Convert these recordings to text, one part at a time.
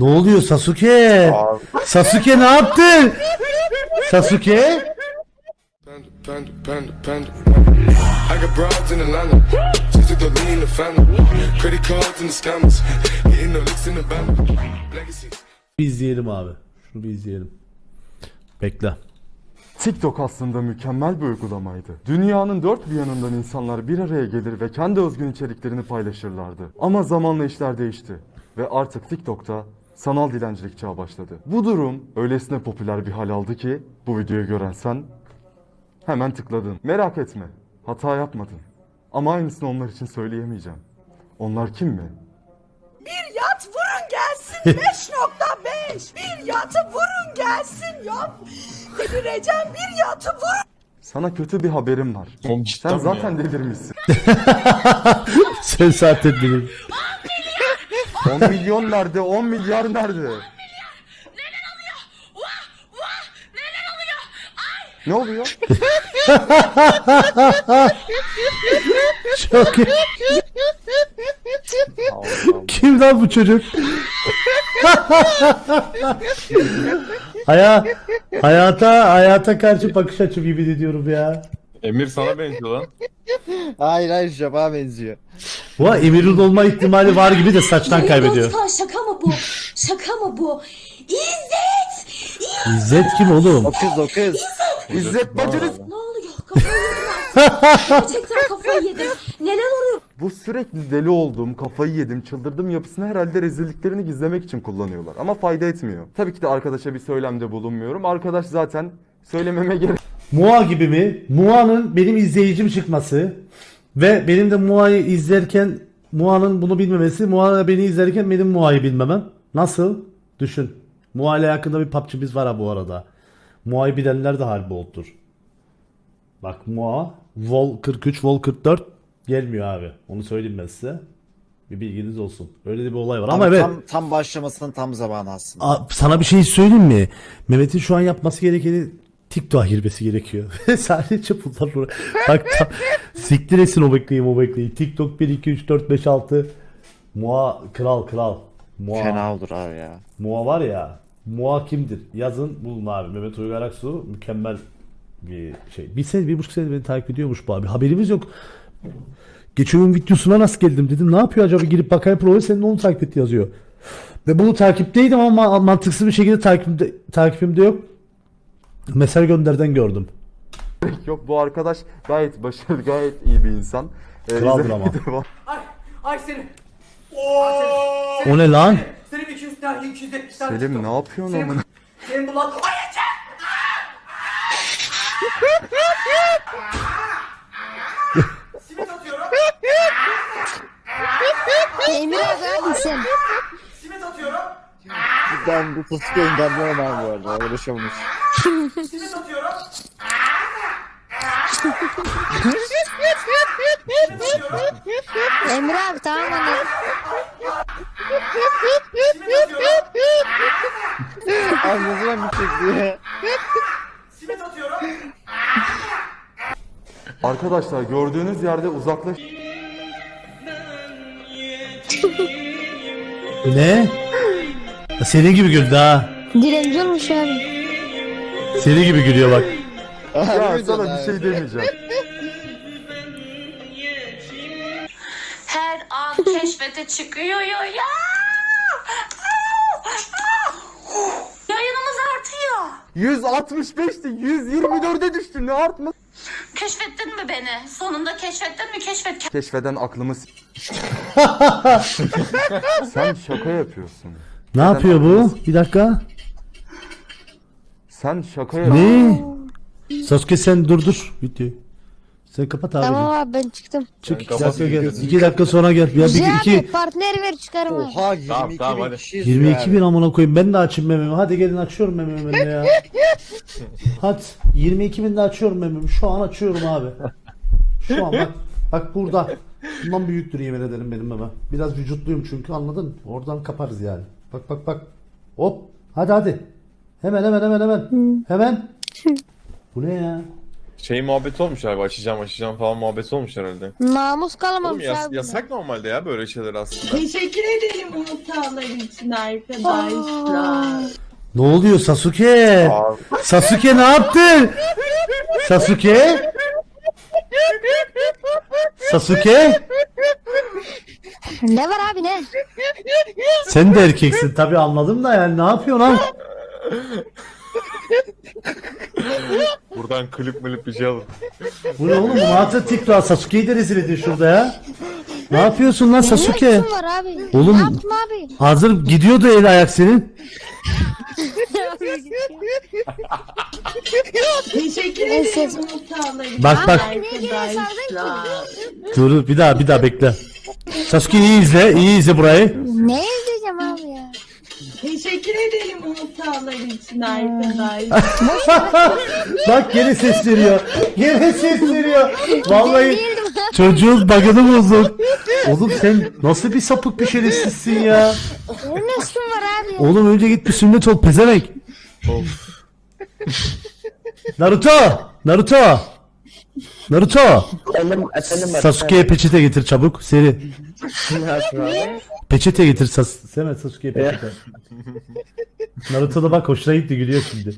Ne oluyor Sasuke? Sasuke ne yaptın? Sasuke? Panda, panda, panda, panda. I got broads in Atlanta. Just to throw me in the family. Credit cards and the scammers. Hitting the licks in the band. Legacies. Bir izleyelim abi. Şunu bir izleyelim. Bekle. TikTok aslında mükemmel bir uygulamaydı. Dünyanın dört bir yanından insanlar bir araya gelir ve kendi özgün içeriklerini paylaşırlardı. Ama zamanla işler değişti ve artık TikTok'ta sanal dilencilik çağı başladı. Bu durum öylesine popüler bir hal aldı ki bu videoyu gören sen hemen tıkladın. Merak etme, hata yapmadın. Ama aynısını onlar için söyleyemeyeceğim. Onlar kim mi? Bir yat vurun gelsin 5.5. Bir yatı vurun gelsin ya. Delireceğim bir yatı vurun. Sana kötü bir haberim var. Oğlum cidden Sen zaten delirmişsin. Sen zaten benim. 10 milyon nerede? 10 milyar nerede? Ne oluyor? Çok iyi. Kim lan bu çocuk? Haya, hayata hayata karşı bakış açım gibi ediyorum ya. Emir sana benziyor lan. Hayır hayır Şafak'a benziyor. Bu Emir'in olma ihtimali var gibi de saçtan kaybediyor. Şaka mı bu? Şaka mı bu? İzzet! İzzet kim oğlum? O kız o kız. İzzet bacınız. Ne oluyor? Kafayı yedim ben. Gerçekten kafayı yedim. Neler oluyor? Bu sürekli deli olduğum, kafayı yedim, çıldırdım yapısını herhalde rezilliklerini gizlemek için kullanıyorlar. Ama fayda etmiyor. Tabii ki de arkadaşa bir söylemde bulunmuyorum. Arkadaş zaten söylememe gerek Mua gibi mi? Mua'nın benim izleyicim çıkması ve benim de Mua'yı izlerken Mua'nın bunu bilmemesi, Mua da beni izlerken benim Mua'yı bilmemem. Nasıl? Düşün. Mua ile hakkında bir PUBG'miz var ha bu arada. Mua'yı bilenler de harbi oldur. Bak Mua, Vol 43, Vol 44 gelmiyor abi. Onu söyleyeyim ben size. Bir bilginiz olsun. Öyle de bir olay var. Ama, Ama evet. tam, tam başlamasının tam zamanı aslında. Aa, sana bir şey söyleyeyim mi? Mehmet'in şu an yapması gerekeni TikTok'a girmesi gerekiyor. Sadece bunlar uğra- Bak tam, siktir etsin o bekleyin o bekleyin. TikTok 1, 2, 3, 4, 5, 6. Mua kral kral. Mua, Fena olur abi ya. Mua var ya. Mua kimdir? Yazın bulun abi. Mehmet Uygar Aksu mükemmel bir şey. Bir sene, bir buçuk sene beni takip ediyormuş bu abi. Haberimiz yok. Geçen gün videosuna nasıl geldim dedim. Ne yapıyor acaba? Girip bakayım profil senin onu takip etti yazıyor. Ve bunu takipteydim ama ma- mantıksız bir şekilde takipimde, takipimde yok. Mesaj gönderden gördüm. yok. Bu arkadaş gayet başarılı, gayet iyi bir insan. Ee, Kraldır ama. Ay, ay Selim. O ne lan? Selim 200 tane 270 tane. Selim ne yapıyorsun Selim, amına? Selim bu lan. Ay yeter! Simit atıyorum. Emir abi misin? Simit atıyorum. Ben bu Sasuke engellemem abi bu arada. Öyle şey atıyorum. Emir abi tamam atıyorum. Abi ne zaman bitecek diye. Simit atıyorum. Arkadaşlar gördüğünüz yerde uzaklaş. Ne? Senin gibi güldü ha. Dilenci olmuş abi. Senin gibi gülüyor bak. Ya sana bir şey demeyeceğim. Her an keşfete çıkıyor ya. ya. Yayınımız artıyor. 165'ti 124'e düştü ne artma. Keşfettin mi beni? Sonunda keşfettin mi? Keşfet. Keşfeden aklımız. Sen şaka yapıyorsun. Ne yapıyor bu? Bir dakika. Sen şaka yapıyorsun. Ne? Sasuke sen durdur videoyu. Sen kapat abi. Tamam abi ben çıktım. Çık iki kapat dakika gel. İki dakika sonra gel. Ya Güzel bir abi iki partner ver çıkarım abi. Oha 22 Tamam, tamam, bin hadi. kişi izliyor 22 abi. bin amına koyayım. Ben de açayım mememi. Hadi gelin açıyorum mememi ben de ya. Hadi 22 bin de açıyorum mememi. Şu an açıyorum abi. Şu an bak. Bak burada. Bundan büyüktür yemin ederim benim meme. Biraz vücutluyum çünkü anladın mı? Oradan kaparız yani. Bak bak bak. Hop. Hadi hadi. Hemen hemen hemen hemen. Hemen. Bu ne ya? Şey muhabbeti olmuş abi açacağım açacağım falan muhabbeti olmuş herhalde. Namus Oğlum kalmamış yas- abi. yasak normalde ya böyle şeyler aslında. Teşekkür ederim hatalar için arkadaşlar. Ne oluyor Sasuke? Abi, Sasuke ne yaptın? Sasuke? Sasuke? Ne var abi ne? Sen de erkeksin tabi anladım da yani ne yapıyorsun lan? buradan klip milip bir şey alın. Bu ne oğlum? Artık TikTok Sasuke'yi de rezil edin şurada ya. Ne yapıyorsun lan Sasuke? Ne var abi? Oğlum- Ne yaptım abi? Hazır gidiyordu el ayak senin. Teşekkür ederim hatalar için Bak bak. arkadaşlar. Dur bir daha bir daha bekle. Sasuke iyi izle, iyi izle burayı. Ne? Teşekkür ederim hatalar için arkadaşlar. Bak gene ses veriyor. Gene ses veriyor. Vallahi çocuğun bug'ını bozduk. Oğlum sen nasıl bir sapık bir şerefsizsin ya. Senin ne suçun var abi? Oğlum önce git bir sünnet ol pezevenk. Naruto! Naruto! Naruto! Efendim, efendim Sasuke'ye peçete getir çabuk seri. Peçete getir Sas Sen Sasuke'ye peçete. Naruto da bak hoşuna gitti gülüyor şimdi.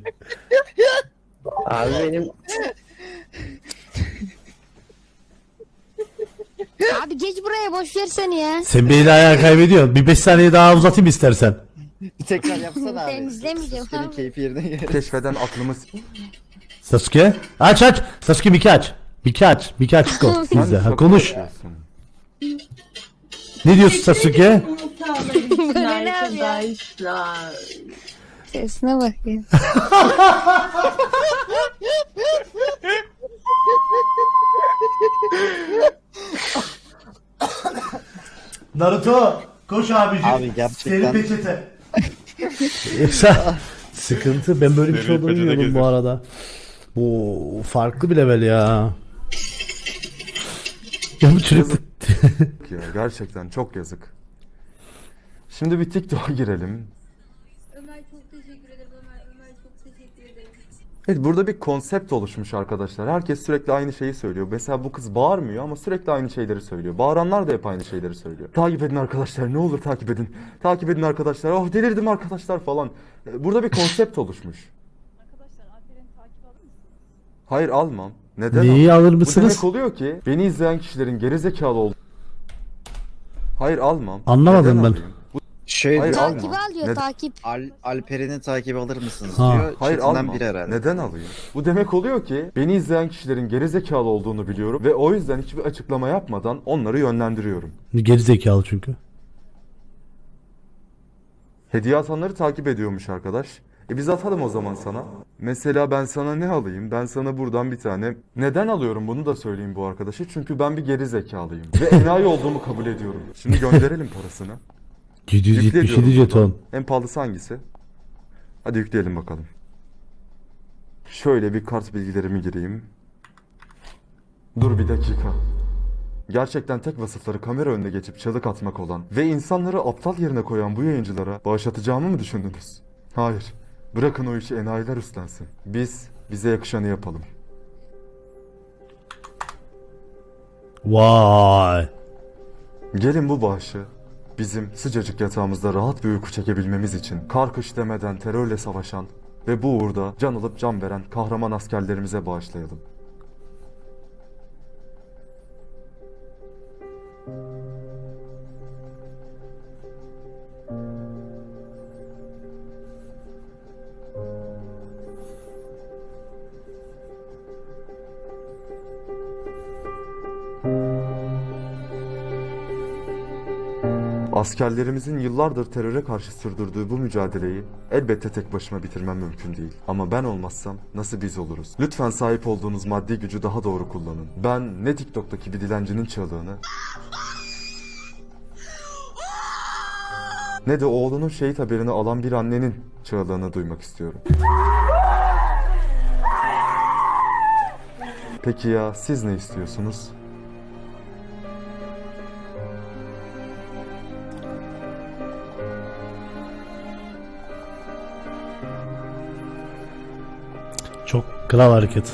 Abi benim Abi geç buraya boş ver seni ya. Sen beni ayağa kaybediyorsun. Bir 5 saniye daha uzatayım istersen. bir tekrar yapsana abi. Temizlemeyeceğim Senin abi. keyfi yerine gelir. Keşfeden aklımız Sasuke aç aç. Sasuke Miki aç. Miki aç. Miki aç. Go. Sen İzle. Ha, konuş. yapıyorsun. Ne diyorsun Sasuke? İçin ne abi ya? arkadaşlar. Sesine bak ya. Naruto koş abicim. Abi gerçekten- Seri peçete. Yoksa sıkıntı. Ben böyle bir şey olduğunu peçete bilmiyordum bu arada. Bu farklı bir level ya. Ya bu çocuk ya. Gerçekten çok yazık. Şimdi bir TikTok'a girelim. Ömer çok teşekkür ederim Ömer. Ömer çok teşekkür ederim. Evet burada bir konsept oluşmuş arkadaşlar. Herkes sürekli aynı şeyi söylüyor. Mesela bu kız bağırmıyor ama sürekli aynı şeyleri söylüyor. Bağıranlar da hep aynı şeyleri söylüyor. Takip edin arkadaşlar ne olur takip edin. Takip edin arkadaşlar. Oh delirdim arkadaşlar falan. Burada bir konsept oluşmuş. Hayır almam. Neden Neyi alır Bu mısınız? demek oluyor ki beni izleyen kişilerin gerizekalı olduğu... Hayır almam. Anlamadım Neden ben. alayım? Bu- Şey Hayır, diyor, alma. Takibi al diyor Ne- takip. Al, Alperen'i takip alır mısınız Ha. diyor. Hayır Chatinden almam. biri herhalde. Neden alayım? Bu demek oluyor ki beni izleyen kişilerin gerizekalı olduğunu biliyorum ve o yüzden hiçbir açıklama yapmadan onları yönlendiriyorum. Geri zekalı çünkü. Hediye atanları takip ediyormuş arkadaş. E biz atalım o zaman sana. Mesela ben sana ne alayım? Ben sana buradan bir tane... Neden alıyorum bunu da söyleyeyim bu arkadaşa. Çünkü ben bir geri zekalıyım. Ve enayi olduğumu kabul ediyorum. Şimdi gönderelim parasını. Yükle 777 diyorum jeton. En pahalısı hangisi? Hadi yükleyelim bakalım. Şöyle bir kart bilgilerimi gireyim. Dur bir dakika. Gerçekten tek vasıfları kamera önüne geçip çalık atmak olan ve insanları aptal yerine koyan bu yayıncılara bağışlatacağımı mı düşündünüz? Hayır. Bırakın o işi enayiler üstlensin. Biz bize yakışanı yapalım. Vay. Gelin bu bağışı bizim sıcacık yatağımızda rahat bir uyku çekebilmemiz için kar kış demeden terörle savaşan ve bu uğurda can alıp can veren kahraman askerlerimize bağışlayalım. Askerlerimizin yıllardır teröre karşı sürdürdüğü bu mücadeleyi elbette tek başıma bitirmem mümkün değil. Ama ben olmazsam nasıl biz oluruz? Lütfen sahip olduğunuz maddi gücü daha doğru kullanın. Ben ne TikTok'taki bir dilencinin çığlığını ne de oğlunun şehit haberini alan bir annenin çığlığını duymak istiyorum. Peki ya siz ne istiyorsunuz? Çok kral hareket.